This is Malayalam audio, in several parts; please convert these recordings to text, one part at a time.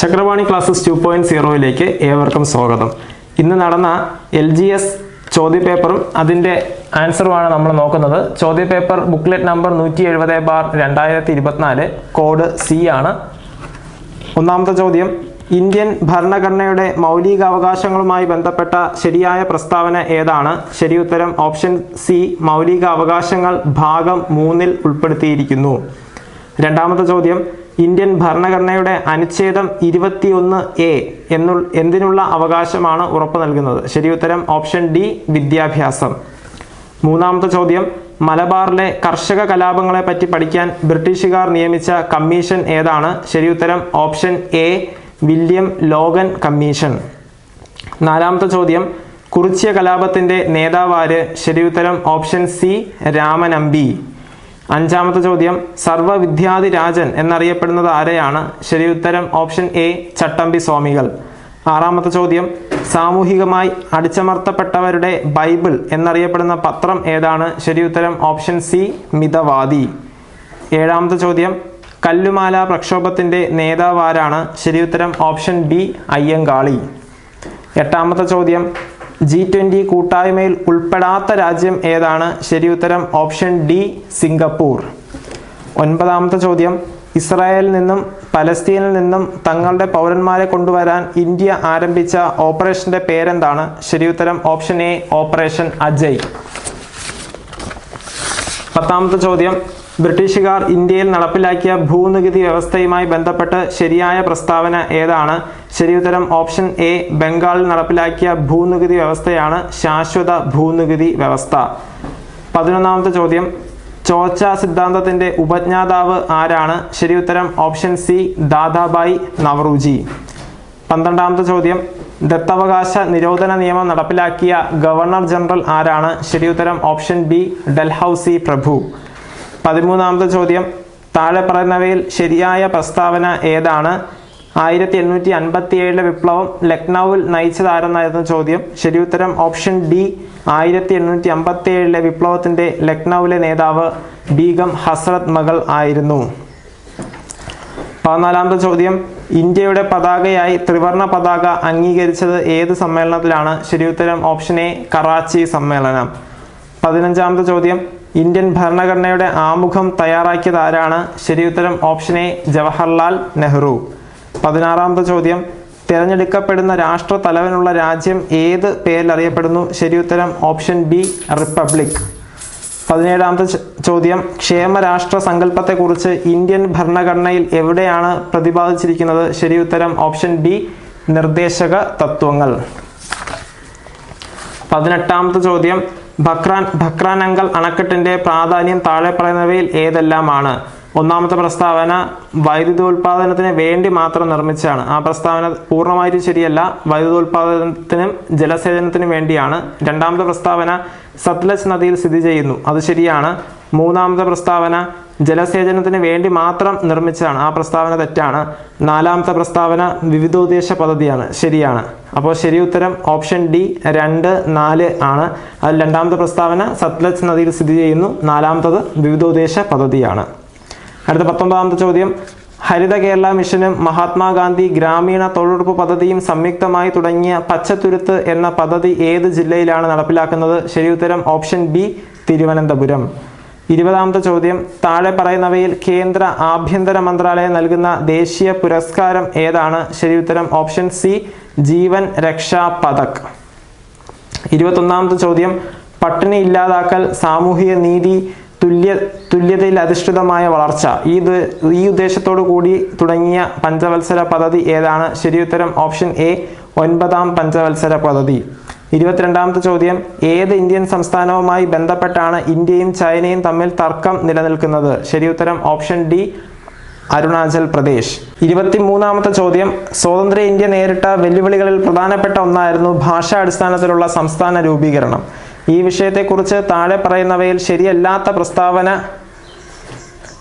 ചക്രവാണി ക്ലാസ്സസ് ടു പോയിന്റ് സീറോയിലേക്ക് ഏവർക്കും സ്വാഗതം. ഇന്ന് നടന്ന എൽ ജി എസ് ചോദ്യപേപ്പറും അതിന്റെ ആൻസറുമാണ് നമ്മൾ നോക്കുന്നത്. ചോദ്യപേപ്പർ ബുക്ക്ലെറ്റ് നമ്പർ നൂറ്റി എഴുപത് ബാർ രണ്ടായിരത്തി ഇരുപത്തിനാല് കോഡ് സി ആണ്. ഒന്നാമത്തെ ചോദ്യം ഇന്ത്യൻ ഭരണഘടനയുടെ മൗലിക അവകാശങ്ങളുമായി ബന്ധപ്പെട്ട ശരിയായ പ്രസ്താവന ഏതാണ്? ശരി ഉത്തരം ഓപ്ഷൻ സി മൗലിക അവകാശങ്ങൾ ഭാഗം മൂന്നിൽ ഉൾപ്പെടുത്തിയിരിക്കുന്നു. രണ്ടാമത്തെ ചോദ്യം ഇന്ത്യൻ ഭരണഘടനയുടെ അനുച്ഛേദം ഇരുപത്തിയൊന്ന് എ എന്നു എന്തിനുള്ള അവകാശമാണ് ഉറപ്പു നൽകുന്നത്? ശരി ഉത്തരം ഓപ്ഷൻ ഡി വിദ്യാഭ്യാസം. മൂന്നാമത്തെ ചോദ്യം മലബാറിലെ കർഷക കലാപങ്ങളെ പറ്റി പഠിക്കാൻ ബ്രിട്ടീഷുകാർ നിയമിച്ച കമ്മീഷൻ ഏതാണ്? ശരി ഉത്തരം option A William Logan commission. നാലാമത്തെ ചോദ്യം കുറിച്യ കലാപത്തിന്റെ നേതാവാര്? ശരി ഉത്തരം ഓപ്ഷൻ സി രാമനമ്പി. അഞ്ചാമത്തെ ചോദ്യം സർവവിദ്യാധിരാജൻ എന്നറിയപ്പെടുന്നത് ആരെയാണ്? ശരിയുത്തരം ഓപ്ഷൻ എ ചട്ടമ്പി സ്വാമികൾ. ആറാമത്തെ ചോദ്യം സാമൂഹികമായി അടിച്ചമർത്തപ്പെട്ടവരുടെ ബൈബിൾ എന്നറിയപ്പെടുന്ന പത്രം ഏതാണ്? ശരിയുത്തരം ഓപ്ഷൻ സി മിതവാദി. ഏഴാമത്തെ ചോദ്യം കല്ലുമാല പ്രക്ഷോഭത്തിന്റെ നേതാവാരാണ് ശരിയുത്തരം ഓപ്ഷൻ ബി അയ്യങ്കാളി. എട്ടാമത്തെ ചോദ്യം ജി ട്വന്റി കൂട്ടായ്മയിൽ ഉൾപ്പെടാത്ത രാജ്യം ഏതാണ്? ശരി ഉത്തരം ഓപ്ഷൻ ഡി സിംഗപ്പൂർ. ഒൻപതാമത്തെ ചോദ്യം. ഇസ്രായേലിൽ നിന്നും പലസ്തീനിൽ നിന്നും തങ്ങളുടെ പൗരന്മാരെ കൊണ്ടുവരാൻ ഇന്ത്യ ആരംഭിച്ച ഓപ്പറേഷന്റെ പേരെന്താണ്? ശരി ഉത്തരം ഓപ്ഷൻ എ ഓപ്പറേഷൻ അജയ്. പത്താമത്തെ ചോദ്യം. ബ്രിട്ടീഷുകാർ ഇന്ത്യയിൽ നടപ്പിലാക്കിയ ഭൂനികുതി വ്യവസ്ഥയുമായി ബന്ധപ്പെട്ട് ശരിയായ പ്രസ്താവന ഏതാണ്? ശരിയുത്തരം ഓപ്ഷൻ എ ബംഗാളിൽ നടപ്പിലാക്കിയ ഭൂനികുതി വ്യവസ്ഥയാണ് ശാശ്വത ഭൂനികുതി വ്യവസ്ഥ. പതിനൊന്നാമത്തെ ചോദ്യം. ചോച്ച സിദ്ധാന്തത്തിന്റെ ഉപജ്ഞാതാവ് ആരാണ്? ശരി ഉത്തരം ഓപ്ഷൻ സി ദാദാബായി നവറൂജി. പന്ത്രണ്ടാമത്തെ ചോദ്യം. ദത്തവകാശ നിരോധന നിയമം നടപ്പിലാക്കിയ ഗവർണർ ജനറൽ ആരാണ്? ശരി ഉത്തരം ഓപ്ഷൻ ബി ഡൽഹൌസി പ്രഭു. പതിമൂന്നാമത്തെ ചോദ്യം. താഴെ പറയുന്നവയിൽ ശരിയായ പ്രസ്താവന ഏതാണ്? ആയിരത്തി എണ്ണൂറ്റി അൻപത്തി ഏഴിലെ വിപ്ലവം ലക്നൌവിൽ നയിച്ചതാരെന്നായിരുന്നു ചോദ്യം. ഉത്തരം ഓപ്ഷൻ ഡി ആയിരത്തി എണ്ണൂറ്റി അമ്പത്തി ഏഴിലെ വിപ്ലവത്തിന്റെ ലക്നൌവിലെ നേതാവ് ബീഗം ഹസ്രത് മകൾ ആയിരുന്നു. പതിനാലാമത്തെ ചോദ്യം. ഇന്ത്യയുടെ പതാകയായി ത്രിവർണ പതാക അംഗീകരിച്ചത് ഏത് സമ്മേളനത്തിലാണ്? ശരി ഉത്തരം ഓപ്ഷൻ എ കറാച്ചി സമ്മേളനം. പതിനഞ്ചാമത്തെ ചോദ്യം. ഇന്ത്യൻ ഭരണഘടനയുടെ ആമുഖം തയ്യാറാക്കിയത് ആരാണ്? ശരി ഉത്തരം ഓപ്ഷൻ എ ജവഹർലാൽ നെഹ്റു. പതിനാറാമത്തെ ചോദ്യം. തിരഞ്ഞെടുക്കപ്പെടുന്ന രാഷ്ട്ര തലവനുള്ള രാജ്യം ഏത് പേരിൽ അറിയപ്പെടുന്നു? ശരി ഉത്തരം ഓപ്ഷൻ ബി റിപ്പബ്ലിക്. പതിനേഴാമത്തെ ചോദ്യം. ക്ഷേമരാഷ്ട്ര സങ്കല്പത്തെക്കുറിച്ച് ഇന്ത്യൻ ഭരണഘടനയിൽ എവിടെയാണ് പ്രതിപാദിച്ചിരിക്കുന്നത്? ശരി ഉത്തരം ഓപ്ഷൻ ബി നിർദ്ദേശക തത്വങ്ങൾ. പതിനെട്ടാമത്തെ ചോദ്യം. ഭക്രാൻ ഭക്രാനങ്കൽ അണക്കെട്ടിന്റെ പ്രാധാന്യം താഴെ പറയുന്നവയിൽ ഏതെല്ലാമാണ്? ഒന്നാമത്തെ പ്രസ്താവന വൈദ്യുതി വൈദ്യുതോൽപാദനത്തിന് വേണ്ടി മാത്രം നിർമ്മിച്ചാണ് ആ പ്രസ്താവന പൂർണമായിട്ടും ശരിയല്ല. വൈദ്യുതി വൈദ്യുതോൽപാദനത്തിനും ജലസേചനത്തിനും വേണ്ടിയാണ്. രണ്ടാമത്തെ പ്രസ്താവന സത്ലജ് നദിയിൽ സ്ഥിതി ചെയ്യുന്നു. അത് ശരിയാണ്. മൂന്നാമത്തെ പ്രസ്താവന ജലസേചനത്തിന് വേണ്ടി മാത്രം നിർമ്മിച്ചതാണ്. ആ പ്രസ്താവന തെറ്റാണ്. നാലാമത്തെ പ്രസ്താവന വിവിധോദ്ദേശ പദ്ധതിയാണ്. ശരിയാണ്. അപ്പോൾ ശരി ഉത്തരം ഓപ്ഷൻ ഡി രണ്ട് നാല് ആണ്. അതിൽ രണ്ടാമത്തെ പ്രസ്താവന സത്ലജ് നദിയിൽ സ്ഥിതി ചെയ്യുന്നു. നാലാമത്തത് വിവിധോദ്ദേശ പദ്ധതിയാണ്. അടുത്ത പത്തൊമ്പതാമത്തെ ചോദ്യം. ഹരിത കേരള മിഷനും മഹാത്മാഗാന്ധി ഗ്രാമീണ തൊഴിലുറപ്പ് പദ്ധതിയും സംയുക്തമായി തുടങ്ങിയ പച്ചത്തുരുത്ത് എന്ന പദ്ധതി ഏത് ജില്ലയിലാണ് നടപ്പിലാക്കുന്നത്? ശരി ഉത്തരം ഓപ്ഷൻ ബി തിരുവനന്തപുരം. ഇരുപതാമത്തെ ചോദ്യം. താഴെ പറയുന്നവയിൽ കേന്ദ്ര ആഭ്യന്തര മന്ത്രാലയം നൽകുന്ന ദേശീയ പുരസ്കാരം ഏതാണ്? ശരി ഉത്തരം ഓപ്ഷൻ സി ജീവൻ രക്ഷാ പതക് ഇരുപത്തൊന്നാമത്തെ ചോദ്യം. പട്ടിണി ഇല്ലാതാക്കൽ സാമൂഹിക നീതി തുല്യ തുല്യതയിൽ അധിഷ്ഠിതമായ വളർച്ച. ഈ ഈ ഉദ്ദേശത്തോടു കൂടി തുടങ്ങിയ പഞ്ചവത്സര പദ്ധതി ഏതാണ്? ശരിയുത്തരം ഓപ്ഷൻ എ ഒൻപതാം പഞ്ചവത്സര പദ്ധതി. ഇരുപത്തിരണ്ടാമത്തെ ചോദ്യം ഏത് ഇന്ത്യൻ സംസ്ഥാനവുമായി ബന്ധപ്പെട്ടാണ് ഇന്ത്യയും ചൈനയും തമ്മിൽ തർക്കം നിലനിൽക്കുന്നത്? ശരിയുത്തരം ഓപ്ഷൻ ഡി അരുണാചൽ പ്രദേശ്. ഇരുപത്തിമൂന്നാമത്തെ ചോദ്യം സ്വതന്ത്ര ഇന്ത്യ നേരിട്ട വെല്ലുവിളികളിൽ പ്രധാനപ്പെട്ട ഒന്നായിരുന്നു ഭാഷാ അടിസ്ഥാനത്തിലുള്ള സംസ്ഥാന രൂപീകരണം. ഈ വിഷയത്തെക്കുറിച്ച് താഴെ പറയുന്നവയിൽ ശരിയല്ലാത്ത പ്രസ്താവന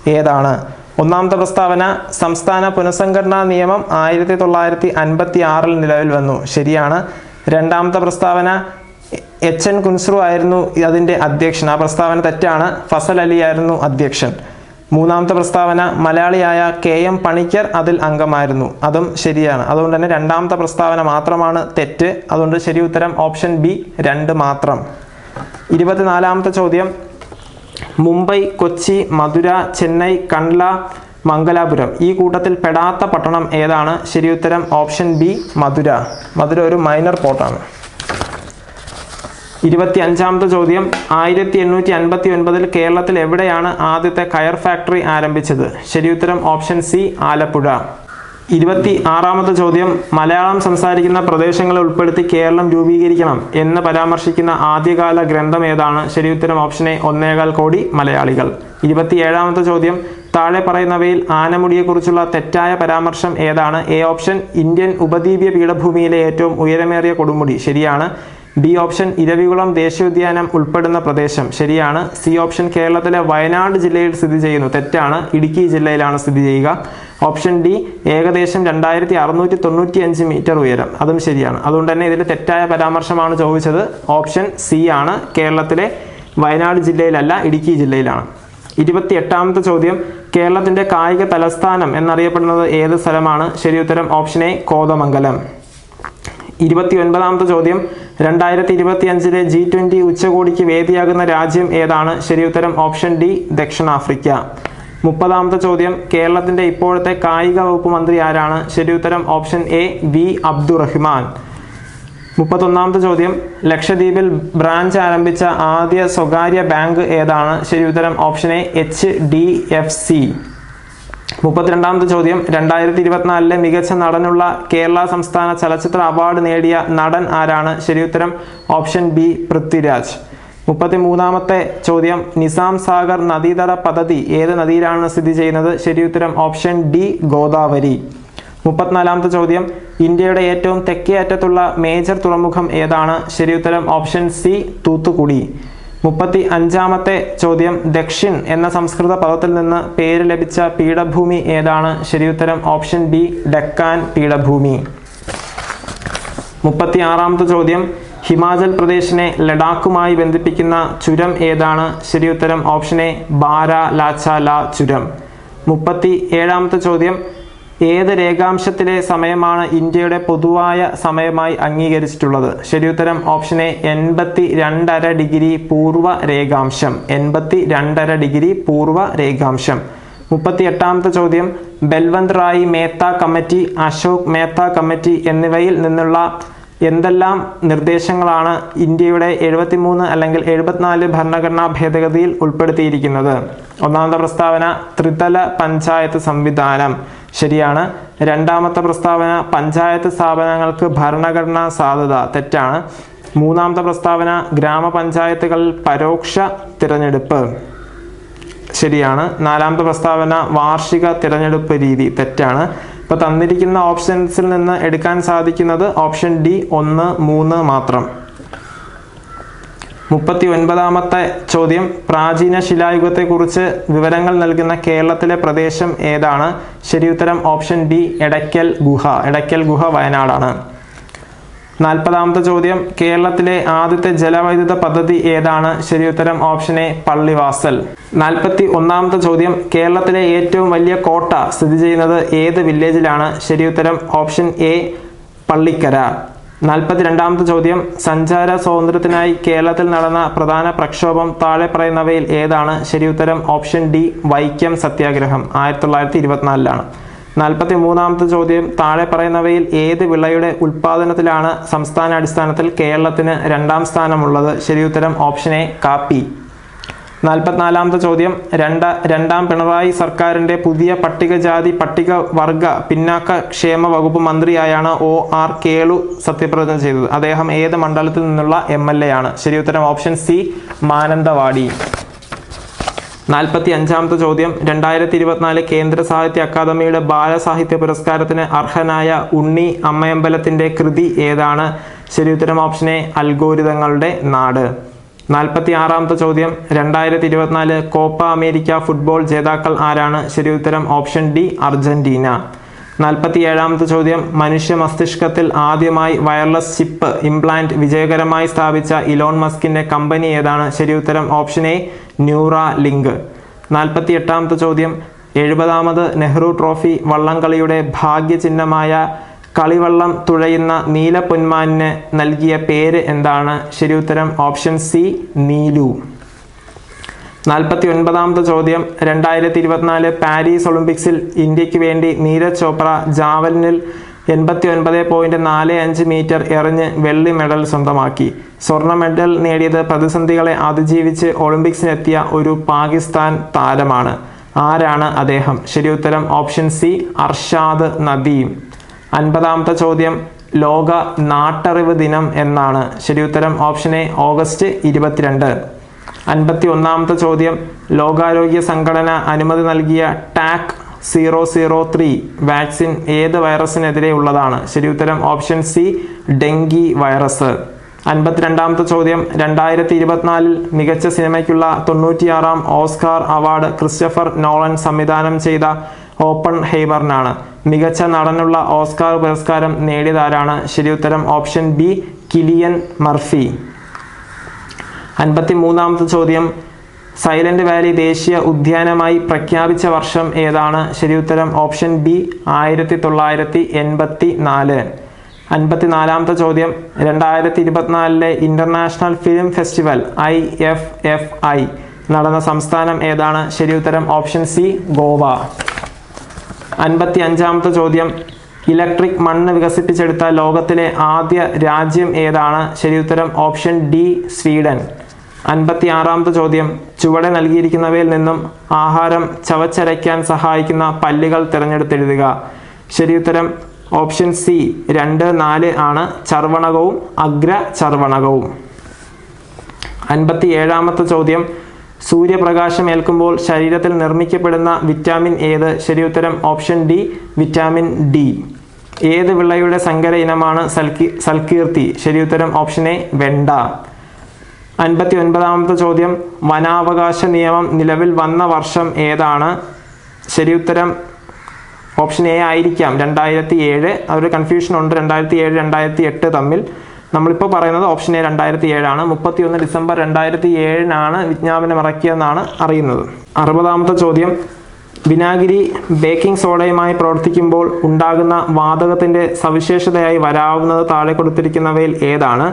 ഏതാണ്? ഒന്നാമത്തെ പ്രസ്താവന സംസ്ഥാന പുനഃസംഘടനാ നിയമം ആയിരത്തി തൊള്ളായിരത്തി അൻപത്തി ആറിൽ നിലവിൽ വന്നു. ശരിയാണ്. രണ്ടാമത്തെ പ്രസ്താവന എച്ച് എൻ കുൻസ്രു ആയിരുന്നു അതിന്റെ അധ്യക്ഷൻ. ആ പ്രസ്താവന തെറ്റാണ്. ഫസൽ അലി ആയിരുന്നു അധ്യക്ഷൻ. മൂന്നാമത്തെ പ്രസ്താവന മലയാളിയായ കെ എം പണിക്കർ അതിൽ അംഗമായിരുന്നു. അതും ശരിയാണ്. അതുകൊണ്ട് തന്നെ രണ്ടാമത്തെ പ്രസ്താവന മാത്രമാണ് തെറ്റ്. അതുകൊണ്ട് ശരി ഉത്തരം ഓപ്ഷൻ ബി രണ്ട് മാത്രം. ഇരുപത്തിനാലാമത്തെ ചോദ്യം. മുംബൈ കൊച്ചി മധുര ചെന്നൈ കണ്ട്ല മംഗലാപുരം. ഈ കൂട്ടത്തിൽ പെടാത്ത പട്ടണം ഏതാണ്? ശരിയുത്തരം ഓപ്ഷൻ ബി മധുര. മധുര ഒരു മൈനർ പോർട്ടാണ് ഇരുപത്തി അഞ്ചാമത്തെ ചോദ്യം. ആയിരത്തി എണ്ണൂറ്റി അൻപത്തി ഒൻപതിൽ കേരളത്തിൽ എവിടെയാണ് ആദ്യത്തെ കയർ ഫാക്ടറി ആരംഭിച്ചത്? ശരിയുത്തരം ഓപ്ഷൻ സി ആലപ്പുഴ. ഇരുപത്തി ആറാമത്തെ ചോദ്യം മലയാളം സംസാരിക്കുന്ന പ്രദേശങ്ങളെ ഉൾപ്പെടുത്തി കേരളം രൂപീകരിക്കണം എന്ന് പരാമർശിക്കുന്ന ആദ്യകാല ഗ്രന്ഥം ഏതാണ്? ശരി ഉത്തരം ഓപ്ഷൻ എ ഒന്നേകാൽ കോടി മലയാളികൾ. ഇരുപത്തി ഏഴാമത്തെ ചോദ്യം താഴെ പറയുന്നവയിൽ ആനമുടിയെക്കുറിച്ചുള്ള തെറ്റായ പരാമർശം ഏതാണ്? എ ഓപ്ഷൻ ഇന്ത്യൻ ഉപദ്വീപീയ പീഠഭൂമിയിലെ ഏറ്റവും ഉയരമേറിയ കൊടുമുടി. ശരിയാണ്. ബി ഓപ്ഷൻ ഇരവികുളം ദേശീയോദ്യാനം ഉൾപ്പെടുന്ന പ്രദേശം. ശരിയാണ്. സി ഓപ്ഷൻ കേരളത്തിലെ വയനാട് ജില്ലയിൽ സ്ഥിതി ചെയ്യുന്നു. തെറ്റാണ്. ഇടുക്കി ജില്ലയിലാണ് സ്ഥിതി ചെയ്യുക. ഓപ്ഷൻ ഡി ഏകദേശം രണ്ടായിരത്തി അറുന്നൂറ്റി തൊണ്ണൂറ്റി അഞ്ച് മീറ്റർ ഉയരം. അതും ശരിയാണ്. അതുകൊണ്ട് തന്നെ ഇതിൽ തെറ്റായ പരാമർശമാണ് ചോദിച്ചത്. ഓപ്ഷൻ സി ആണ്. കേരളത്തിലെ വയനാട് ജില്ലയിലല്ല ഇടുക്കി ജില്ലയിലാണ്. ഇരുപത്തി എട്ടാമത്തെ ചോദ്യം. കേരളത്തിന്റെ കായിക തലസ്ഥാനം എന്നറിയപ്പെടുന്നത് ഏത് സ്ഥലമാണ്? ശരി ഉത്തരം ഓപ്ഷൻ എ കോതമംഗലം. ഇരുപത്തി ഒൻപതാമത്തെ ചോദ്യം. രണ്ടായിരത്തി ഇരുപത്തി അഞ്ചിലെ ജി ട്വന്റി ഉച്ചകോടിക്ക് വേദിയാകുന്ന രാജ്യം ഏതാണ്? ശരി ഉത്തരം ഓപ്ഷൻ ഡി ദക്ഷിണാഫ്രിക്ക. മുപ്പതാമത്തെ ചോദ്യം കേരളത്തിന്റെ ഇപ്പോഴത്തെ കായിക വകുപ്പ് മന്ത്രി ആരാണ്? ശരി ഉത്തരം ഓപ്ഷൻ എ വി അബ്ദുറഹ്മാൻ. മുപ്പത്തൊന്നാമത്തെ ചോദ്യം ലക്ഷദ്വീപിൽ ബ്രാഞ്ച് ആരംഭിച്ച ആദ്യ സ്വകാര്യ ബാങ്ക് ഏതാണ്? ശരി ഉത്തരം option A H D F C. മുപ്പത്തിരണ്ടാമത്തെ ചോദ്യം. രണ്ടായിരത്തി ഇരുപത്തിനാലിലെ മികച്ച നടനുള്ള കേരള സംസ്ഥാന ചലച്ചിത്ര അവാർഡ് നേടിയ നടൻ ആരാണ്? ശരിയുത്തരം ഓപ്ഷൻ ബി പൃഥ്വിരാജ്. മുപ്പത്തി മൂന്നാമത്തെ ചോദ്യം നിസാം സാഗർ നദീതട പദ്ധതി ഏത് നദിയിലാണ് സ്ഥിതി ചെയ്യുന്നത്? ശരിയുത്തരം ഓപ്ഷൻ ഡി ഗോദാവരി. മുപ്പത്തിനാലാമത്തെ ചോദ്യം ഇന്ത്യയുടെ ഏറ്റവും തെക്കേ അറ്റത്തുള്ള മേജർ തുറമുഖം ഏതാണ്? ശരിയുത്തരം ഓപ്ഷൻ സി തൂത്തുക്കുടി. മുപ്പത്തി അഞ്ചാമത്തെ ചോദ്യം ദക്ഷിൺ എന്ന സംസ്കൃത പദത്തിൽ നിന്ന് പേര് ലഭിച്ച പീഠഭൂമി ഏതാണ്? ശരിയുത്തരം ഓപ്ഷൻ ബി ഡക്കാൻ പീഠഭൂമി. മുപ്പത്തി ആറാമത്തെ ചോദ്യം ഹിമാചൽ പ്രദേശിനെ ലഡാക്കുമായി ബന്ധിപ്പിക്കുന്ന ചുരം ഏതാണ്? ശരിയുത്തരം ഓപ്ഷൻ എ ബാര ലാച്ച ല ചുരം. മുപ്പത്തി ഏഴാമത്തെ ചോദ്യം ഏത് രേഖാംശത്തിലെ സമയമാണ് ഇന്ത്യയുടെ പൊതുവായ സമയമായി അംഗീകരിച്ചിട്ടുള്ളത്? ശരി ഉത്തരം ഓപ്ഷൻ എ എൺപത്തി രണ്ടര ഡിഗ്രി പൂർവ രേഖാംശം. എൺപത്തി രണ്ടര ഡിഗ്രി പൂർവ രേഖാംശം. മുപ്പത്തി എട്ടാമത്തെ ചോദ്യം. ബൽവന്ത് റായി മേത്ത കമ്മിറ്റി അശോക് മേത്ത കമ്മിറ്റി എന്നിവയിൽ നിന്നുള്ള എന്തെല്ലാം നിർദ്ദേശങ്ങളാണ് ഇന്ത്യയുടെ എഴുപത്തിമൂന്ന് അല്ലെങ്കിൽ എഴുപത്തിനാല് ഭരണഘടനാ ഭേദഗതിയിൽ ഉൾപ്പെടുത്തിയിരിക്കുന്നത്? ഒന്നാമത്തെ പ്രസ്താവന ത്രിതല പഞ്ചായത്ത് സംവിധാനം. ശരിയാണ്. രണ്ടാമത്തെ പ്രസ്താവന പഞ്ചായത്ത് സ്ഥാപനങ്ങൾക്ക് ഭരണഘടനാ സാധ്യത തെറ്റാണ്. മൂന്നാമത്തെ പ്രസ്താവന ഗ്രാമപഞ്ചായത്തുകളിൽ പരോക്ഷ തിരഞ്ഞെടുപ്പ്. ശരിയാണ്. നാലാമത്തെ പ്രസ്താവന വാർഷിക തിരഞ്ഞെടുപ്പ് രീതി. തെറ്റാണ്. ഇപ്പൊ തന്നിരിക്കുന്ന ഓപ്ഷൻസിൽ നിന്ന് എടുക്കാൻ സാധിക്കുന്നത് ഓപ്ഷൻ ഡി ഒന്ന് മൂന്ന് മാത്രം. മുപ്പത്തി ഒൻപതാമത്തെ ചോദ്യം പ്രാചീന ശിലായുഗത്തെക്കുറിച്ച് വിവരങ്ങൾ നൽകുന്ന കേരളത്തിലെ പ്രദേശം ഏതാണ്? ശരി ഉത്തരം ഓപ്ഷൻ ഡി എടയ്ക്കൽ ഗുഹ. എടയ്ക്കൽ ഗുഹ വയനാടാണ്. നാൽപ്പതാമത്തെ ചോദ്യം കേരളത്തിലെ ആദ്യത്തെ ജലവൈദ്യുത പദ്ധതി ഏതാണ്? ശരിയുത്തരം ഓപ്ഷൻ എ പള്ളിവാസൽ. നാൽപ്പത്തി ഒന്നാമത്തെ ചോദ്യം കേരളത്തിലെ ഏറ്റവും വലിയ കോട്ട സ്ഥിതി ചെയ്യുന്നത് ഏത് വില്ലേജിലാണ്? ശരിയുത്തരം ഓപ്ഷൻ എ പള്ളിക്കര. നാൽപ്പത്തി രണ്ടാമത്തെ ചോദ്യം സഞ്ചാര സ്വാതന്ത്ര്യത്തിനായി കേരളത്തിൽ നടന്ന പ്രധാന പ്രക്ഷോഭം താഴെ പറയുന്നവയിൽ ഏതാണ്? ശരിയുത്തരം ഓപ്ഷൻ ഡി വൈക്കം സത്യാഗ്രഹം. ആയിരത്തി തൊള്ളായിരത്തി ഇരുപത്തിനാലിലാണ്. നാൽപ്പത്തി മൂന്നാമത്തെ ചോദ്യം താഴെ പറയുന്നവയിൽ ഏത് വിളയുടെ ഉൽപാദനത്തിലാണ് സംസ്ഥാന അടിസ്ഥാനത്തിൽ കേരളത്തിന് രണ്ടാം സ്ഥാനമുള്ളത്? ശരി ഉത്തരം ഓപ്ഷൻ എ കാപ്പി. നാൽപ്പത്തിനാലാമത്തെ ചോദ്യം രണ്ട രണ്ടാം പിണറായി സർക്കാരിന്റെ പുതിയ പട്ടികജാതി പട്ടിക വർഗ പിന്നാക്ക ക്ഷേമ വകുപ്പ് മന്ത്രിയായാണ് ഒ ആർ കേളു സത്യപ്രതിജ്ഞ ചെയ്തത്. അദ്ദേഹം ഏത് മണ്ഡലത്തിൽ നിന്നുള്ള എം എൽ എ ആണ്? ശരി ഉത്തരം ഓപ്ഷൻ സി മാനന്തവാടി. നാൽപ്പത്തി അഞ്ചാമത്തെ ചോദ്യം. രണ്ടായിരത്തി ഇരുപത്തിനാല് കേന്ദ്ര സാഹിത്യ അക്കാദമിയുടെ ബാലസാഹിത്യ പുരസ്കാരത്തിന് അർഹനായ ഉണ്ണി അമ്മയമ്പലത്തിന്റെ കൃതി ഏതാണ്? ശരി ഉത്തരം ഓപ്ഷൻ എ അൽഗോരിതങ്ങളുടെ നാട്. നാൽപ്പത്തി ആറാമത്തെ ചോദ്യം. രണ്ടായിരത്തി ഇരുപത്തിനാല് കോപ്പ അമേരിക്ക ഫുട്ബോൾ ജേതാക്കൾ ആരാണ്? ശരി ഉത്തരം ഓപ്ഷൻ ഡി അർജന്റീന. നാൽപ്പത്തി ഏഴാമത്തെ ചോദ്യം. മനുഷ്യ മസ്തിഷ്കത്തിൽ ആദ്യമായി വയർലെസ് ചിപ്പ് ഇംപ്ലാന്റ് വിജയകരമായി സ്ഥാപിച്ച ഇലോൺ മസ്കിന്റെ കമ്പനി ഏതാണ്? ശരി ഉത്തരം ഓപ്ഷൻ എ ന്യൂറ ലിങ്ക് നാൽപ്പത്തി എട്ടാമത്തെ ചോദ്യം. എഴുപതാമത് നെഹ്റു ട്രോഫി വള്ളംകളിയുടെ ഭാഗ്യചിഹ്നമായ കളിവള്ളം തുഴയുന്ന നീല പൊന്മാനിന് നൽകിയ പേര് എന്താണ്? ശരി ഉത്തരം ഓപ്ഷൻ സി നീലു. നാൽപ്പത്തി ഒൻപതാമത്തെ ചോദ്യം. രണ്ടായിരത്തി ഇരുപത്തിനാല് പാരീസ് ഒളിമ്പിക്സിൽ ഇന്ത്യയ്ക്ക് വേണ്ടി നീരജ് ചോപ്ര ജാവലിനിൽ എൺപത്തി ഒൻപത് പോയിന്റ് നാല് അഞ്ച് മീറ്റർ എറിഞ്ഞ് വെള്ളി മെഡൽ സ്വന്തമാക്കി. സ്വർണ മെഡൽ നേടിയത് പ്രതിസന്ധികളെ അതിജീവിച്ച് ഒളിമ്പിക്സിനെത്തിയ ഒരു പാകിസ്ഥാൻ താരമാണ്. ആരാണ് അദ്ദേഹം? ശരി ഉത്തരം ഓപ്ഷൻ സി അർഷാദ് നദീം. അൻപതാമത്തെ ചോദ്യം ലോക നാട്ടറിവ് ദിനം എന്നാണ്. ശരി ഉത്തരം ഓപ്ഷൻ എ ഓഗസ്റ്റ് ഇരുപത്തിരണ്ട്. അൻപത്തി ഒന്നാമത്തെ ചോദ്യം. ലോകാരോഗ്യ സംഘടന അനുമതി നൽകിയ TAK zero zero three vaccine ഏത് വൈറസിനെതിരെ ഉള്ളതാണ്? ശരി ഉത്തരം ഓപ്ഷൻ സി ഡെങ്കി വൈറസ്. അൻപത്തിരണ്ടാമത്തെ ചോദ്യം. രണ്ടായിരത്തി ഇരുപത്തിനാലിൽ മികച്ച സിനിമയ്ക്കുള്ള തൊണ്ണൂറ്റിയാറാം ഓസ്കാർ അവാർഡ് ക്രിസ്റ്റഫർ നോളൻ സംവിധാനം ചെയ്ത ഓപ്പൺ ഹെയ്മറിനാണ് മികച്ച നടനുള്ള ഓസ്കാർ പുരസ്കാരം നേടിയതാരാണ്? ശരി ഉത്തരം ഓപ്ഷൻ ബി കിലിയൻ മർഫി. അൻപത്തി മൂന്നാമത്തെ ചോദ്യം. സൈലന്റ് വാലി ദേശീയ ഉദ്യാനമായി പ്രഖ്യാപിച്ച വർഷം ഏതാണ്? ശരി ഉത്തരം ഓപ്ഷൻ ബി ആയിരത്തി തൊള്ളായിരത്തി എൺപത്തി നാല് അൻപത്തിനാലാമത്തെ ചോദ്യം. രണ്ടായിരത്തി ഇരുപത്തിനാലിലെ international film festival I F F I നടന്ന സംസ്ഥാനം ഏതാണ്? ശരി ഉത്തരം ഓപ്ഷൻ സി ഗോവ. അൻപത്തി അഞ്ചാമത്തെ ചോദ്യം. ഇലക്ട്രിക് മണ്ണ് വികസിപ്പിച്ചെടുത്ത ലോകത്തിലെ ആദ്യ രാജ്യം ഏതാണ്? ശരി ഉത്തരം ഓപ്ഷൻ ഡി സ്വീഡൻ. അൻപത്തി ആറാമത്തെ ചോദ്യം. ചുവടെ നൽകിയിരിക്കുന്നവയിൽ നിന്നും ആഹാരം ചവച്ചരയ്ക്കാൻ സഹായിക്കുന്ന പല്ലുകൾ തിരഞ്ഞെടുത്തെഴുതുക. ശരിയുത്തരം ഓപ്ഷൻ സി രണ്ട് നാല് ആണ്. ചർവണകവും അഗ്ര ചർവണകവും അൻപത്തി ഏഴാമത്തെ ചോദ്യം. സൂര്യപ്രകാശം ഏൽക്കുമ്പോൾ ശരീരത്തിൽ നിർമ്മിക്കപ്പെടുന്ന വിറ്റാമിൻ ഏത്? ശരിയുത്തരം ഓപ്ഷൻ ഡി വിറ്റാമിൻ ഡി. ഏത് വിളയുടെ സങ്കര ഇനമാണ് സൽക്കി സൽകീർത്തി? ശരിയുത്തരം ഓപ്ഷൻ എ വെണ്ട. അൻപത്തി ഒൻപതാമത്തെ ചോദ്യം വനാവകാശ നിയമം നിലവിൽ വന്ന വർഷം ഏതാണ്? ശരി ഉത്തരം ഓപ്ഷൻ എ ആയിരിക്കാം. രണ്ടായിരത്തി ഏഴ് അതൊരു കൺഫ്യൂഷൻ ഉണ്ട്. രണ്ടായിരത്തി ഏഴ് രണ്ടായിരത്തി എട്ട് തമ്മിൽ നമ്മളിപ്പോൾ പറയുന്നത് ഓപ്ഷൻ എ രണ്ടായിരത്തി ഏഴാണ് മുപ്പത്തി ഒന്ന് ഡിസംബർ രണ്ടായിരത്തി ഏഴിനാണ് വിജ്ഞാപനം ഇറക്കിയെന്നാണ് അറിയുന്നത്. അറുപതാമത്തെ ചോദ്യം വിനാഗിരി ബേക്കിംഗ് സോഡയുമായി പ്രവർത്തിക്കുമ്പോൾ ഉണ്ടാകുന്ന വാതകത്തിന്റെ സവിശേഷതയായി വരാവുന്നത് താഴെ കൊടുത്തിരിക്കുന്നവയിൽ ഏതാണ്?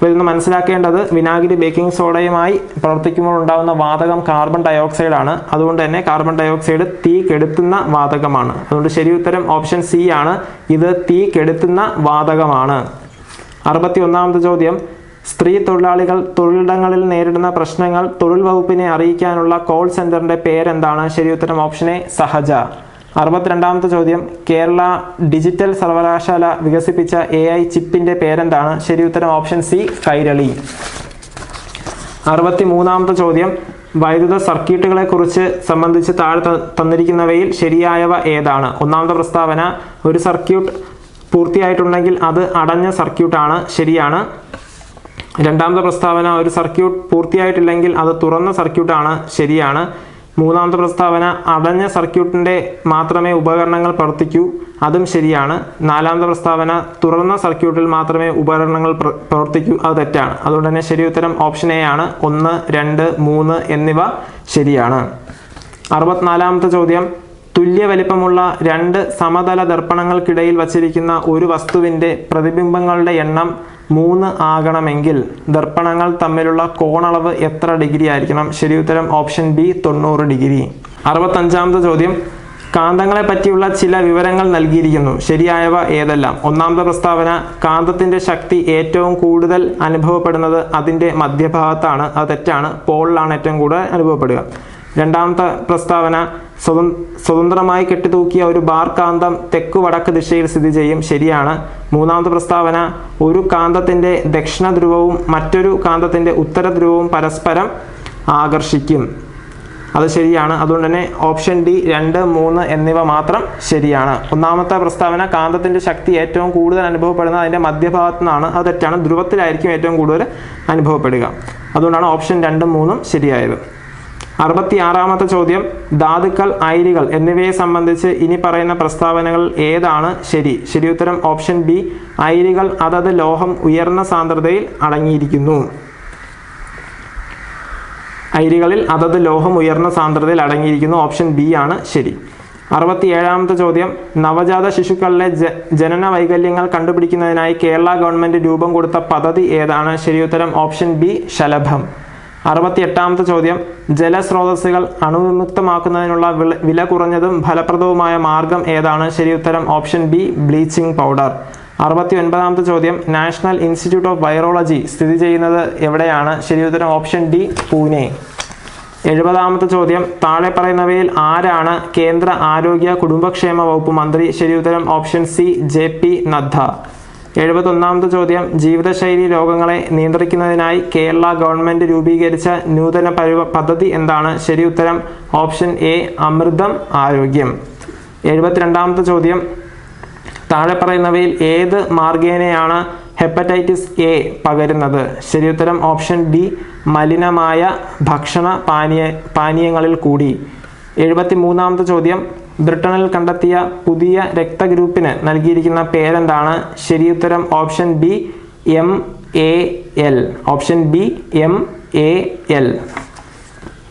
അപ്പോൾ ഇന്ന് മനസ്സിലാക്കേണ്ടത് വിനാഗിരി ബേക്കിംഗ് സോഡയുമായി പ്രവർത്തിക്കുമ്പോൾ ഉണ്ടാകുന്ന വാതകം കാർബൺ ഡയോക്സൈഡ് ആണ്. അതുകൊണ്ട് തന്നെ കാർബൺ ഡയോക്സൈഡ് തീ കെടുത്തുന്ന വാതകമാണ്. അതുകൊണ്ട് ശരി ഉത്തരം ഓപ്ഷൻ സി ആണ്. ഇത് തീ കെടുത്തുന്ന വാതകമാണ്. അറുപത്തി ഒന്നാമത്തെ ചോദ്യം. സ്ത്രീ തൊഴിലാളികൾ തൊഴിലിടങ്ങളിൽ നേരിടുന്ന പ്രശ്നങ്ങൾ തൊഴിൽ വകുപ്പിനെ അറിയിക്കാനുള്ള കോൾ സെന്ററിന്റെ പേരെന്താണ്? ശരി ഉത്തരം ഓപ്ഷൻ എ സഹജ. അറുപത്തിരണ്ടാമത്തെ ചോദ്യം. കേരള ഡിജിറ്റൽ സർവകലാശാല വികസിപ്പിച്ച എ ഐ ചിപ്പിന്റെ പേരെന്താണ്? ശരി ഉത്തരം ഓപ്ഷൻ സി കൈരളി. അറുപത്തി മൂന്നാമത്തെ ചോദ്യം. വൈദ്യുത സർക്യൂട്ടുകളെ കുറിച്ച് സംബന്ധിച്ച് താഴെ തന്നിരിക്കുന്നവയിൽ ശരിയായവ ഏതാണ്? ഒന്നാമത്തെ പ്രസ്താവന ഒരു സർക്യൂട്ട് പൂർത്തിയായിട്ടുണ്ടെങ്കിൽ അത് അടഞ്ഞ സർക്യൂട്ടാണ് ശരിയാണ്. രണ്ടാമത്തെ പ്രസ്താവന ഒരു സർക്യൂട്ട് പൂർത്തിയായിട്ടില്ലെങ്കിൽ അത് തുറന്ന സർക്യൂട്ടാണ് ശരിയാണ്. മൂന്നാമത്തെ പ്രസ്താവന അടഞ്ഞ സർക്യൂട്ടിന്റെ മാത്രമേ ഉപകരണങ്ങൾ പ്രവർത്തിക്കൂ. അതും ശരിയാണ്. നാലാമത്തെ പ്രസ്താവന തുറന്ന സർക്യൂട്ടിൽ മാത്രമേ ഉപകരണങ്ങൾ പ്രവർത്തിക്കൂ. അത് തെറ്റാണ്. അതുകൊണ്ട് തന്നെ ശരി ഉത്തരം ഓപ്ഷൻ എ ആണ്. ഒന്ന് രണ്ട് മൂന്ന് എന്നിവ ശരിയാണ്. അറുപത്തിനാലാമത്തെ ചോദ്യം. തുല്യ വലിപ്പമുള്ള രണ്ട് സമതല ദർപ്പണങ്ങൾക്കിടയിൽ വച്ചിരിക്കുന്ന ഒരു വസ്തുവിന്റെ പ്രതിബിംബങ്ങളുടെ എണ്ണം മൂന്ന് ആകണമെങ്കിൽ ദർപ്പണങ്ങൾ തമ്മിലുള്ള കോണളവ് എത്ര ഡിഗ്രി ആയിരിക്കണം? ശരി ഉത്തരം ഓപ്ഷൻ ബി തൊണ്ണൂറ് ഡിഗ്രി. അറുപത്തഞ്ചാമത്തെ ചോദ്യം. കാന്തങ്ങളെ പറ്റിയുള്ള ചില വിവരങ്ങൾ നൽകിയിരിക്കുന്നു. ശരിയായവ ഏതെല്ലാം? ഒന്നാമത്തെ പ്രസ്താവന കാന്തത്തിന്റെ ശക്തി ഏറ്റവും കൂടുതൽ അനുഭവപ്പെടുന്നത് അതിന്റെ മധ്യഭാഗത്താണ്. അത് തെറ്റാണ്. പോളിലാണ് ഏറ്റവും കൂടുതൽ അനുഭവപ്പെടുക. രണ്ടാമത്തെ പ്രസ്താവന സ്വതന്ത്രമായി കെട്ടിത്തൂക്കിയ ഒരു ബാർ കാന്തം തെക്ക് വടക്ക് ദിശയിൽ സ്ഥിതി ചെയ്യും. ശരിയാണ്. മൂന്നാമത്തെ പ്രസ്താവന ഒരു കാന്തത്തിന്റെ ദക്ഷിണ ധ്രുവവും മറ്റൊരു കാന്തത്തിന്റെ ഉത്തര ധ്രുവവും പരസ്പരം ആകർഷിക്കും. അത് ശരിയാണ്. അതുകൊണ്ട് തന്നെ ഓപ്ഷൻ ഡി രണ്ട് മൂന്ന് എന്നിവ മാത്രം ശരിയാണ്. ഒന്നാമത്തെ പ്രസ്താവന കാന്തത്തിന്റെ ശക്തി ഏറ്റവും കൂടുതൽ അനുഭവപ്പെടുന്നത് അതിന്റെ മധ്യഭാഗത്തു നിന്നാണ്. അത് തെറ്റാണ്. ധ്രുവത്തിലായിരിക്കും ഏറ്റവും കൂടുതൽ അനുഭവപ്പെടുക. അതുകൊണ്ടാണ് ഓപ്ഷൻ രണ്ടും മൂന്നും ശരിയായത്. അറുപത്തി ആറാമത്തെ ചോദ്യം ധാതുക്കൾ അയിരുകൾ എന്നിവയെ സംബന്ധിച്ച് ഇനി പറയുന്ന പ്രസ്താവനകൾ ഏതാണ്? ശരി. ശരി ഉത്തരം ഓപ്ഷൻ ബി അയിരുകൾ അതത് ലോഹം ഉയർന്ന സാന്ദ്രതയിൽ അടങ്ങിയിരിക്കുന്നു. അയിരുകളിൽ അതത് ലോഹം ഉയർന്ന സാന്ദ്രതയിൽ അടങ്ങിയിരിക്കുന്നു. ഓപ്ഷൻ ബി ആണ് ശരി. അറുപത്തി ഏഴാമത്തെ ചോദ്യം നവജാത ശിശുക്കളിലെ ജനന വൈകല്യങ്ങൾ കണ്ടുപിടിക്കുന്നതിനായി കേരള ഗവൺമെന്റ് രൂപം കൊടുത്ത പദ്ധതി ഏതാണ്? ശരിയുത്തരം ഓപ്ഷൻ ബി ശലഭം. അറുപത്തി എട്ടാമത്തെ ചോദ്യം. ജലസ്രോതസ്സുകൾ അണുവിമുക്തമാക്കുന്നതിനുള്ള വില കുറഞ്ഞതും ഫലപ്രദവുമായ മാർഗം ഏതാണ്? ശരി ഉത്തരം ഓപ്ഷൻ ബി ബ്ലീച്ചിങ് പൗഡർ. അറുപത്തി ഒൻപതാമത്തെ ചോദ്യം. നാഷണൽ ഇൻസ്റ്റിറ്റ്യൂട്ട് ഓഫ് വൈറോളജി സ്ഥിതി ചെയ്യുന്നത് എവിടെയാണ്? ശരി ഉത്തരം ഓപ്ഷൻ ഡി പൂനെ. എഴുപതാമത്തെ ചോദ്യം. താഴെ പറയുന്നവയിൽ ആരാണ് കേന്ദ്ര ആരോഗ്യ കുടുംബക്ഷേമ വകുപ്പ് മന്ത്രി? ശരി ഉത്തരം option C J P Nadda. എഴുപത്തൊന്നാമത്തെ ചോദ്യം ജീവിതശൈലി രോഗങ്ങളെ നിയന്ത്രിക്കുന്നതിനായി കേരള ഗവൺമെന്റ് രൂപീകരിച്ച നൂതന പദ്ധതി എന്താണ്? ശരി ഉത്തരം ഓപ്ഷൻ എ അമൃതം ആരോഗ്യം. എഴുപത്തിരണ്ടാമത്തെ ചോദ്യം താഴെ പറയുന്നവയിൽ ഏത് മാർഗേനയാണ് ഹെപ്പറ്റൈറ്റിസ് എ പകരുന്നത്? ശരി ഉത്തരം ഓപ്ഷൻ ഡി മലിനമായ ഭക്ഷണ പാനീയ പാനീയങ്ങളിൽ കൂടി. എഴുപത്തി മൂന്നാമത്തെ ചോദ്യം. ബ്രിട്ടനിൽ കണ്ടെത്തിയ പുതിയ രക്തഗ്രൂപ്പിന് നൽകിയിരിക്കുന്ന പേരെന്താണ്? ശരിയുത്തരം option B M A L. Option B M A L.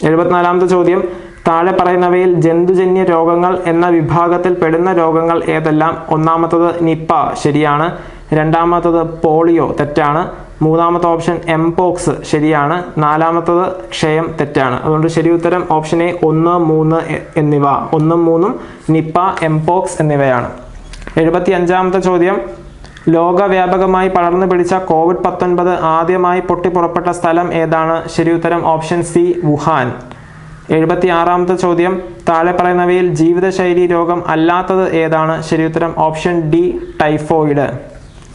എഴുപത്തിനാലാമത്തെ ചോദ്യം. താഴെ പറയുന്നവയിൽ ജന്തുജന്യ രോഗങ്ങൾ എന്ന വിഭാഗത്തിൽ പെടുന്ന രോഗങ്ങൾ ഏതെല്ലാം? ഒന്നാമത്തത് നിപ്പ ശരിയാണ്. രണ്ടാമത്തത് പോളിയോ തെറ്റാണ്. മൂന്നാമത്തെ ഓപ്ഷൻ എംപോക്സ് ശരിയാണ്. നാലാമത്തത് ക്ഷയം തെറ്റാണ്. അതുകൊണ്ട് ശരി ഉത്തരം ഓപ്ഷൻ എ ഒന്ന് മൂന്ന് എ- എന്നിവ. ഒന്നും മൂന്നും നിപ്പ എംപോക്സ് എന്നിവയാണ്. എഴുപത്തി അഞ്ചാമത്തെ ചോദ്യം. ലോകവ്യാപകമായി പടർന്നു പിടിച്ച കോവിഡ് പത്തൊൻപത് ആദ്യമായി പൊട്ടിപ്പുറപ്പെട്ട സ്ഥലം ഏതാണ്? ശരി ഉത്തരം ഓപ്ഷൻ സി വുഹാൻ. എഴുപത്തി ആറാമത്തെ ചോദ്യം. താഴെ പറയുന്നവയിൽ ജീവിതശൈലി രോഗം അല്ലാത്തത് ഏതാണ്? ശരി ഉത്തരം ഓപ്ഷൻ ഡി ടൈഫോയിഡ്.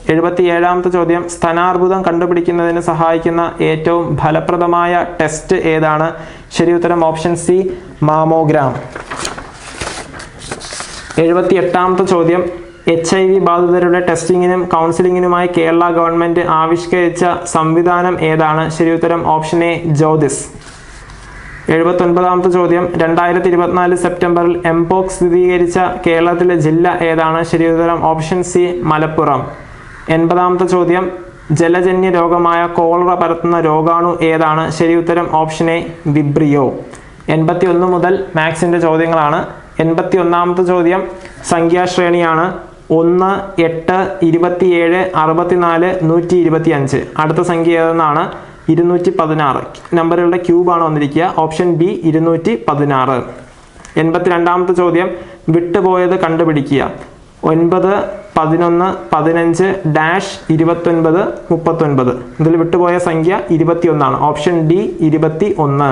എഴുപത്തി ഏഴാമത്തെ ചോദ്യം. സ്ഥാനാർബുദം കണ്ടുപിടിക്കുന്നതിന് സഹായിക്കുന്ന ഏറ്റവും ഫലപ്രദമായ ടെസ്റ്റ് ഏതാണ്? ശരി ഉത്തരം ഓപ്ഷൻ സി മാമോഗ്രാം. എഴുപത്തി എട്ടാമത്തെ ചോദ്യം. എച്ച് ഐ വി ബാധിതരുടെ ടെസ്റ്റിങ്ങിനും കൗൺസിലിങ്ങിനുമായി കേരള ഗവൺമെന്റ് ആവിഷ്കരിച്ച സംവിധാനം ഏതാണ്? ശരി ഉത്തരം ഓപ്ഷൻ എ ജ്യോതിസ്. എഴുപത്തൊൻപതാമത്തെ ചോദ്യം. രണ്ടായിരത്തി ഇരുപത്തിനാല് സെപ്റ്റംബറിൽ എംപോക്സ് സ്ഥിരീകരിച്ച കേരളത്തിലെ ജില്ല ഏതാണ്? ശരി ഉത്തരം ഓപ്ഷൻ സി മലപ്പുറം. എൺപതാമത്തെ ചോദ്യം. ജലജന്യ രോഗമായ കോളറ പരത്തുന്ന രോഗാണു ഏതാണ്? ശരി ഉത്തരം ഓപ്ഷൻ എ വിബ്രിയോ. എൺപത്തി ഒന്ന് മുതൽ മാത്സിന്റെ ചോദ്യങ്ങളാണ്. എൺപത്തി ഒന്നാമത്തെ ചോദ്യം സംഖ്യാശ്രേണിയാണ്. ഒന്ന് എട്ട് ഇരുപത്തിയേഴ് അറുപത്തിനാല് നൂറ്റി ഇരുപത്തി അഞ്ച് അടുത്ത സംഖ്യ ഏതെന്നാണ്? ഇരുന്നൂറ്റി പതിനാറ് നമ്പറുകളുടെ ക്യൂബാണ് വന്നിരിക്കുക. ഓപ്ഷൻ ബി ഇരുന്നൂറ്റി പതിനാറ് എൺപത്തിരണ്ടാമത്തെ ചോദ്യം. വിട്ടുപോയത് കണ്ടുപിടിക്കുക. ഒൻപത് പതിനൊന്ന് പതിനഞ്ച് ഡാഷ് ഇരുപത്തൊൻപത് മുപ്പത്തൊൻപത്. ഇതിൽ വിട്ടുപോയ സംഖ്യ ഇരുപത്തിയൊന്നാണ്. ഓപ്ഷൻ ഡി ഇരുപത്തി ഒന്ന്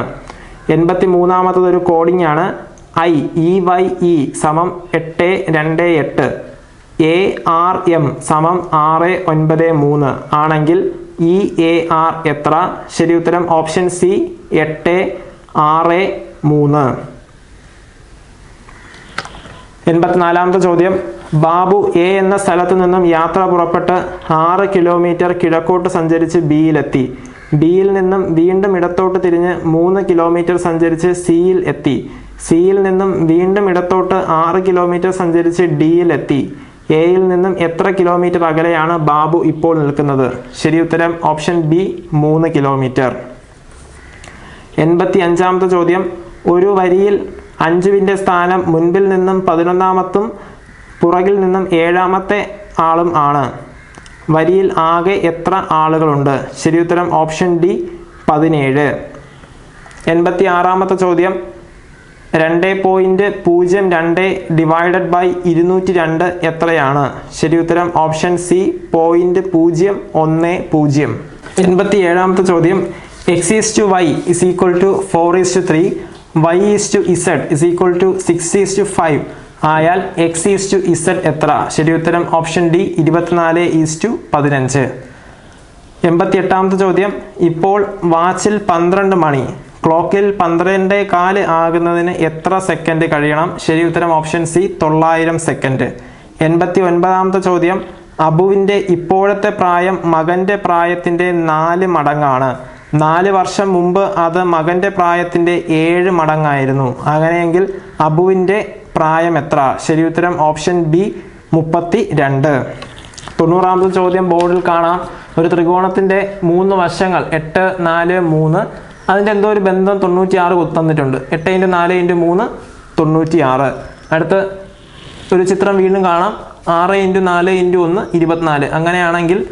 എൺപത്തി മൂന്നാമത്തത് ഒരു കോഡിംഗ് ആണ്. ഐ ഇ വൈ ഇ സമം എട്ട് രണ്ട് എട്ട്. എ ആർ എം സമം ആറ് ഒൻപത് മൂന്ന്. ആണെങ്കിൽ ഇ എ ആർ എത്ര? ശരി ഉത്തരം ഓപ്ഷൻ സി എട്ട് ആറ് മൂന്ന്. എൺപത്തിനാലാമത്തെ ചോദ്യം. ബാബു എ എന്ന സ്ഥലത്ത് നിന്നും യാത്ര പുറപ്പെട്ട് ആറ് കിലോമീറ്റർ കിഴക്കോട്ട് സഞ്ചരിച്ച് ബിയിലെത്തി. ബിയിൽ നിന്നും വീണ്ടും ഇടത്തോട്ട് തിരിഞ്ഞ് മൂന്ന് കിലോമീറ്റർ സഞ്ചരിച്ച് സിയിൽ എത്തി. സിയിൽ നിന്നും വീണ്ടും ഇടത്തോട്ട് ആറ് കിലോമീറ്റർ സഞ്ചരിച്ച് ഡിയിൽ എത്തി എയിൽ നിന്നും എത്ര കിലോമീറ്റർ അകലെയാണ് ബാബു ഇപ്പോൾ നിൽക്കുന്നത്? ശരി ഉത്തരം ഓപ്ഷൻ ബി മൂന്ന് കിലോമീറ്റർ. എൺപത്തി അഞ്ചാമത്തെ ചോദ്യം. ഒരു വരിയിൽ അഞ്ചുവിന്റെ സ്ഥാനം മുൻപിൽ നിന്നും പതിനൊന്നാമത്തും പുറകിൽ നിന്നും ഏഴാമത്തെ ആളും ആണ്. വരിയിൽ ആകെ എത്ര ആളുകളുണ്ട്? ശരി ഉത്തരം ഓപ്ഷൻ ഡി പതിനേഴ്. എൺപത്തി ആറാമത്തെ ചോദ്യം. രണ്ട് പോയിന്റ് പൂജ്യം രണ്ട് ഡിവൈഡഡ് ബൈ ഇരുന്നൂറ്റി രണ്ട് എത്രയാണ്? ശരി ഉത്തരം ഓപ്ഷൻ സി പോയിന്റ് പൂജ്യം ഒന്ന് പൂജ്യം. എൺപത്തി ഏഴാമത്തെ ചോദ്യം. X is to Y is equal to four is to three Y is to Z is equal to six is to five ആയാൽ എക്സ് ഈസ് ടു ഇസഡ് എത്ര? ശരി ഉത്തരം ഓപ്ഷൻ ഡി ഇരുപത്തിനാല് ഈസ് ടു പതിനഞ്ച്. എൺപത്തി എട്ടാമത്തെ ചോദ്യം. ഇപ്പോൾ വാച്ചിൽ പന്ത്രണ്ട് മണി. ക്ലോക്കിൽ പന്ത്രണ്ട് കാൽ ആകുന്നതിന് എത്ര സെക്കൻഡ് കഴിയണം? ശരി ഉത്തരം ഓപ്ഷൻ സി തൊള്ളായിരം സെക്കൻഡ്. എൺപത്തി ഒൻപതാമത്തെ ചോദ്യം. അബുവിന്റെ ഇപ്പോഴത്തെ പ്രായം മകന്റെ പ്രായത്തിന്റെ നാല് മടങ്ങാണ്. നാല് വർഷം മുമ്പ് അത് മകന്റെ പ്രായത്തിന്റെ ഏഴ് മടങ്ങായിരുന്നു. അങ്ങനെയെങ്കിൽ അബുവിന്റെ പ്രായം എത്ര? ശരി ഉത്തരം ഓപ്ഷൻ ബി മുപ്പത്തി രണ്ട് തൊണ്ണൂറാമത്തെ ചോദ്യം ബോർഡിൽ കാണാം. ഒരു ത്രികോണത്തിന്റെ മൂന്ന് വശങ്ങൾ എട്ട് നാല് മൂന്ന്. അതിന്റെ എന്തോ ഒരു ബന്ധം തൊണ്ണൂറ്റി ആറ് തന്നിട്ടുണ്ട് എട്ട് ഇന്റു നാല് ഇന്റു മൂന്ന് തൊണ്ണൂറ്റി ആറ് അടുത്ത് ഒരു ചിത്രം വീണ്ടും കാണാം. ആറ് ഇന്റു നാല് ഇന്റു ഒന്ന് ഇരുപത്തിനാല്. അങ്ങനെയാണെങ്കിൽ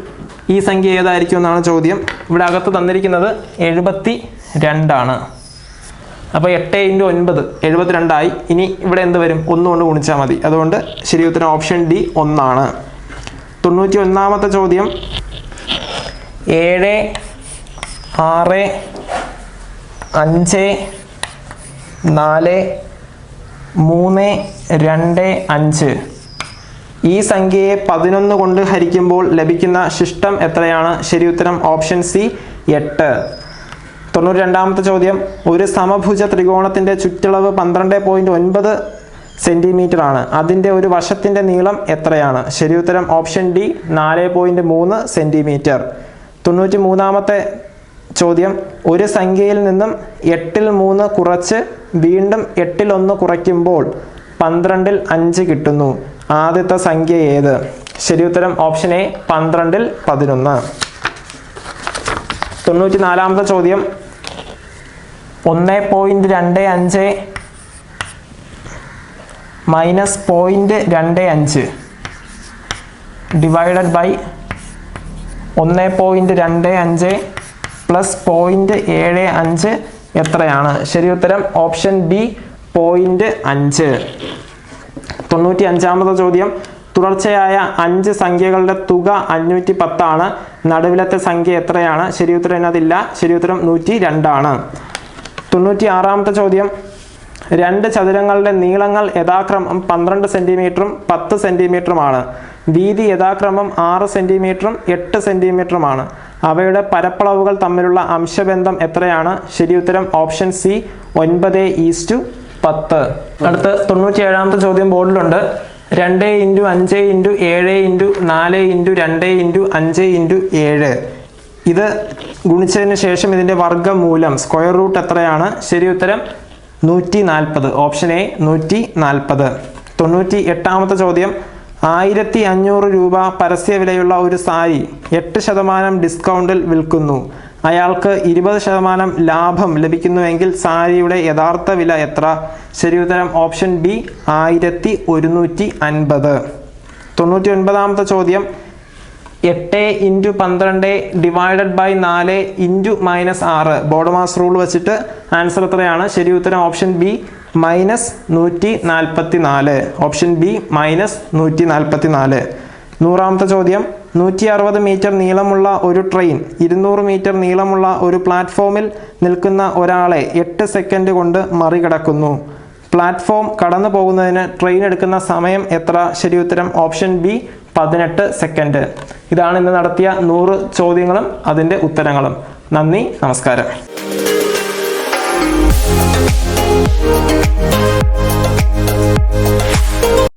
ഈ സംഖ്യ ഏതായിരിക്കും എന്നാണ് ചോദ്യം. ഇവിടെ അകത്ത് തന്നിരിക്കുന്നത് എഴുപത്തി രണ്ടാണ് അപ്പോൾ എട്ട് ഇന്റു ഒൻപത് എഴുപത്തിരണ്ടായി. ഇനി ഇവിടെ എന്ത് വരും? ഒന്ന് കൊണ്ട് ഗുണിച്ചാൽ മതി. അതുകൊണ്ട് ശരി ഉത്തരം ഓപ്ഷൻ ഡി ഒന്നാണ്. തൊണ്ണൂറ്റി ഒന്നാമത്തെ ചോദ്യം. ഏഴ് ആറ് അഞ്ച് നാല് മൂന്ന് രണ്ട് അഞ്ച്. ഈ സംഖ്യയെ പതിനൊന്ന് കൊണ്ട് ഹരിക്കുമ്പോൾ ലഭിക്കുന്ന ശിഷ്ടം എത്രയാണ്? ശരി ഉത്തരം ഓപ്ഷൻ സി എട്ട്. തൊണ്ണൂറ്റി രണ്ടാമത്തെ ചോദ്യം ഒരു സമഭുജ ത്രികോണത്തിന്റെ ചുറ്റളവ് പന്ത്രണ്ട് പോയിന്റ് ഒൻപത് സെന്റിമീറ്റർ ആണ്. അതിന്റെ ഒരു വശത്തിന്റെ നീളം എത്രയാണ്? ശരി ഉത്തരം ഓപ്ഷൻ ഡി നാല് പോയിന്റ് മൂന്ന് സെന്റിമീറ്റർ തൊണ്ണൂറ്റി മൂന്നാമത്തെ ചോദ്യം ഒരു സംഖ്യയിൽ നിന്നും എട്ടിൽ മൂന്ന് കുറച്ച് വീണ്ടും എട്ടിൽ ഒന്ന് കുറയ്ക്കുമ്പോൾ പന്ത്രണ്ടിൽ അഞ്ച് കിട്ടുന്നു. ആദ്യത്തെ സംഖ്യ ഏത്? ശരി ഉത്തരം ഓപ്ഷൻ എ പന്ത്രണ്ടിൽ പതിനൊന്ന്. തൊണ്ണൂറ്റി നാലാമത്തെ ചോദ്യം ഒന്ന് പോയിന്റ് രണ്ട് അഞ്ച് മൈനസ് പോയിന്റ് രണ്ട് അഞ്ച് ഡിവൈഡഡ് ബൈ ഒന്ന് പോയിന്റ് രണ്ട് അഞ്ച് പ്ലസ് പോയിന്റ് ഏഴ് അഞ്ച് എത്രയാണ്? ശരി ഉത്തരം ഓപ്ഷൻ ബി പോയിന്റ് അഞ്ച്. തൊണ്ണൂറ്റി അഞ്ചാമത്തെ ചോദ്യം. തുടർച്ചയായ അഞ്ച് സംഖ്യകളുടെ തുക അഞ്ഞൂറ്റി പത്താണ് നടുവിലത്തെ സംഖ്യ എത്രയാണ്? ശരി ഉത്തരം എന്നതില്ല ശരി ഉത്തരം നൂറ്റി രണ്ടാണ് തൊണ്ണൂറ്റി ആറാമത്തെ ചോദ്യം. രണ്ട് ചതുരങ്ങളുടെ നീളങ്ങൾ യഥാക്രമം പന്ത്രണ്ട് സെന്റിമീറ്ററും പത്ത് സെന്റിമീറ്ററുമാണ്. വീതി യഥാക്രമം ആറ് സെന്റിമീറ്ററും എട്ട് സെന്റിമീറ്ററുമാണ്. അവയുടെ പരപ്പളവുകൾ തമ്മിലുള്ള അംശബന്ധം എത്രയാണ്? ശരി ഉത്തരം ഓപ്ഷൻ സി ഒൻപത് ഈസ്റ്റു പത്ത്. അടുത്ത് തൊണ്ണൂറ്റി ഏഴാമത്തെ ചോദ്യം ബോർഡിലുണ്ട്. രണ്ട് ഇന്റു അഞ്ച് ഇന്റു ഏഴ് ഇന്റു നാല് ഇന്റു രണ്ട് ഇന്റു അഞ്ച് ഇന്റു ഏഴ്. ഇത് ഗുണിച്ചതിന് ശേഷം ഇതിന്റെ വർഗമൂലം സ്ക്വയർ റൂട്ട് എത്രയാണ്? ശരി ഉത്തരം നൂറ്റി നാൽപ്പത് ഓപ്ഷൻ എ നൂറ്റി നാൽപ്പത് തൊണ്ണൂറ്റി എട്ടാമത്തെ ചോദ്യം. ആയിരത്തി അഞ്ഞൂറ് രൂപ പരസ്യ വിലയുള്ള ഒരു സാരി എട്ട് ശതമാനം ഡിസ്കൗണ്ടിൽ വിൽക്കുന്നു. അയാൾക്ക് ഇരുപത് ശതമാനം ലാഭം ലഭിക്കുന്നുവെങ്കിൽ സാരിയുടെ യഥാർത്ഥ വില എത്ര? ശരി ഉത്തരം ഓപ്ഷൻ ബി ആയിരത്തി ഒരുന്നൂറ്റി അൻപത് തൊണ്ണൂറ്റി ഒൻപതാമത്തെ ചോദ്യം. എട്ട് ഇന്റു പന്ത്രണ്ട് ഡിവൈഡഡ് ബൈ നാല് ഇന്റു മൈനസ് ആറ്. ബോർഡ് മാസ് റൂൾ വെച്ചിട്ട് ആൻസർ എത്രയാണ്? ശരി ഉത്തരം ഓപ്ഷൻ ബി മൈനസ് നൂറ്റി നാൽപ്പത്തി നാല് ഓപ്ഷൻ ബി മൈനസ് നൂറ്റി നാൽപ്പത്തി നാല് നൂറാമത്തെ ചോദ്യം നൂറ്റി അറുപത് മീറ്റർ നീളമുള്ള ഒരു ട്രെയിൻ ഇരുന്നൂറ് മീറ്റർ നീളമുള്ള ഒരു പ്ലാറ്റ്ഫോമിൽ നിൽക്കുന്ന ഒരാളെ എട്ട് സെക്കൻഡ് കൊണ്ട് മറികടക്കുന്നു. പ്ലാറ്റ്ഫോം കടന്നു പോകുന്നതിന് ട്രെയിൻ എടുക്കുന്ന സമയം എത്ര? ശരി ഉത്തരം ഓപ്ഷൻ ബി പതിനെട്ട് സെക്കൻഡ് ഇതാണ് ഇന്ന് നടത്തിയ നൂറ് ചോദ്യങ്ങളും അതിന്റെ ഉത്തരങ്ങളും. നന്ദി നമസ്കാരം.